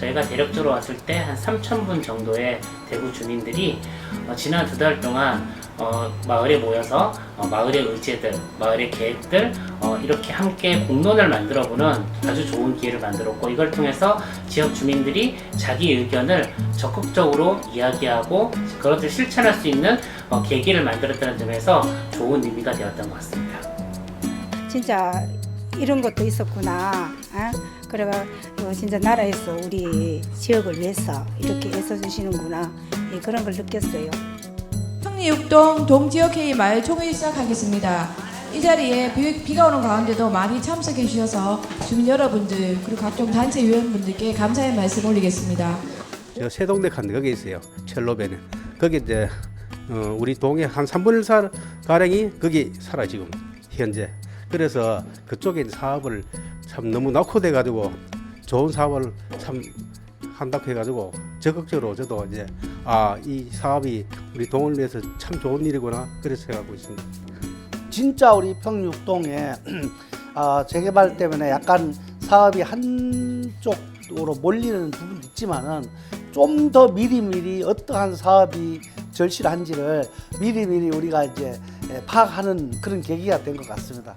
저희가 대략적으로 왔을 때 한 3,000분 정도의 대구 주민들이 어, 지난 두 달 동안 어, 마을에 모여서 어, 마을의 의제들, 마을의 계획들 어, 이렇게 함께 공론을 만들어보는 아주 좋은 기회를 만들었고 이걸 통해서 지역 주민들이 자기 의견을 적극적으로 이야기하고 그것을 실천할 수 있는 어, 계기를 만들었다는 점에서 좋은 의미가 되었던 것 같습니다. 진짜 이런 것도 있었구나. 어? 그래가 어, 진짜 나라에서 우리 지역을 위해서 이렇게 애써 주시는구나. 예, 그런 걸 느꼈어요. 평리육동 동지역회의 마을 총회 시작하겠습니다. 이 자리에 비, 비가 오는 가운데도 많이 참석해 주셔서 주민 여러분들 그리고 각종 단체 위원분들께 감사의 말씀 올리겠습니다. 저 세동대 칸 거기 있어요. 철로배는 거기 이제 어, 우리 동의 한 3분의 1살 가량이 거기 살아 지금 현재. 그래서 그쪽에 사업을 참 너무 낙후돼 가지고 좋은 사업을 참 한다고 해가지고 적극적으로 저도 이제 아 이 사업이 우리 동을 위해서 참 좋은 일이구나 그래서 생각하고 있습니다. 진짜 우리 평육동에 아, 재개발 때문에 약간 사업이 한쪽으로 몰리는 부분도 있지만은 좀 더 미리미리 어떠한 사업이 절실한지를 미리미리 우리가 이제 예, 파악하는 그런 계기가 된 것 같습니다.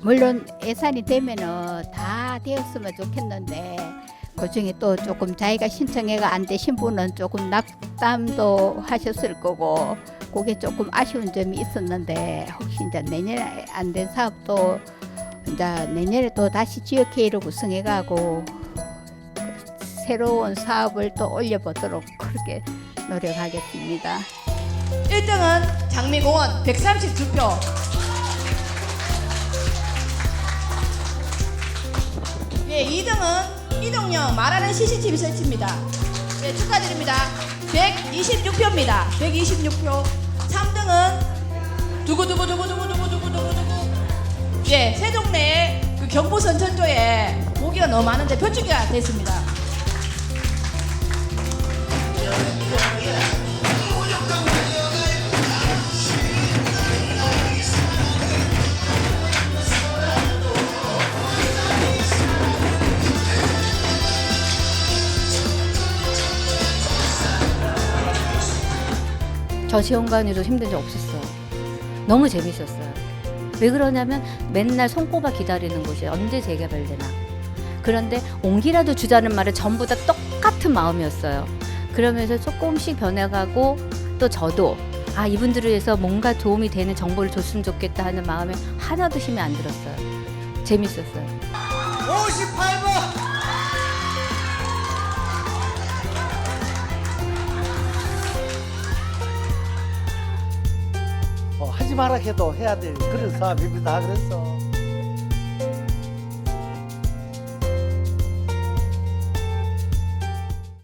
물론 예산이 되면은 다 되었으면 좋겠는데 그 중에 또 조금 자기가 신청해가 안 되신 분은 조금 낙담도 하셨을 거고 그게 조금 아쉬운 점이 있었는데 혹시 이제 내년에 안 된 사업도 이제 내년에 또 다시 지역회의로 구성해가고 새로운 사업을 또 올려보도록 그렇게 노력하겠습니다. 1등은 장미공원 132표. 예, 2등은 이동영 말하는 CCTV 설치입니다. 예, 축하드립니다. 126표입니다. 126표. 3등은 두구두구두구두구두구두구두구 예, 세종내 그 경부선 전조에 모기가 너무 많은데 표주기가 됐습니다. 저 시험관에도 힘든 적 없었어요. 너무 재밌었어요. 왜 그러냐면 맨날 손꼽아 기다리는 곳이 언제 재개발되나. 그런데 온기라도 주자는 말은 전부 다 똑같은 마음이었어요. 그러면서 조금씩 변해가고 또 저도 아 이분들을 위해서 뭔가 도움이 되는 정보를 줬으면 좋겠다 하는 마음에 하나도 힘이 안 들었어요. 재밌었어요. 58번! 하지 마라 해도 해야 될 그런 사업입니다. 그래서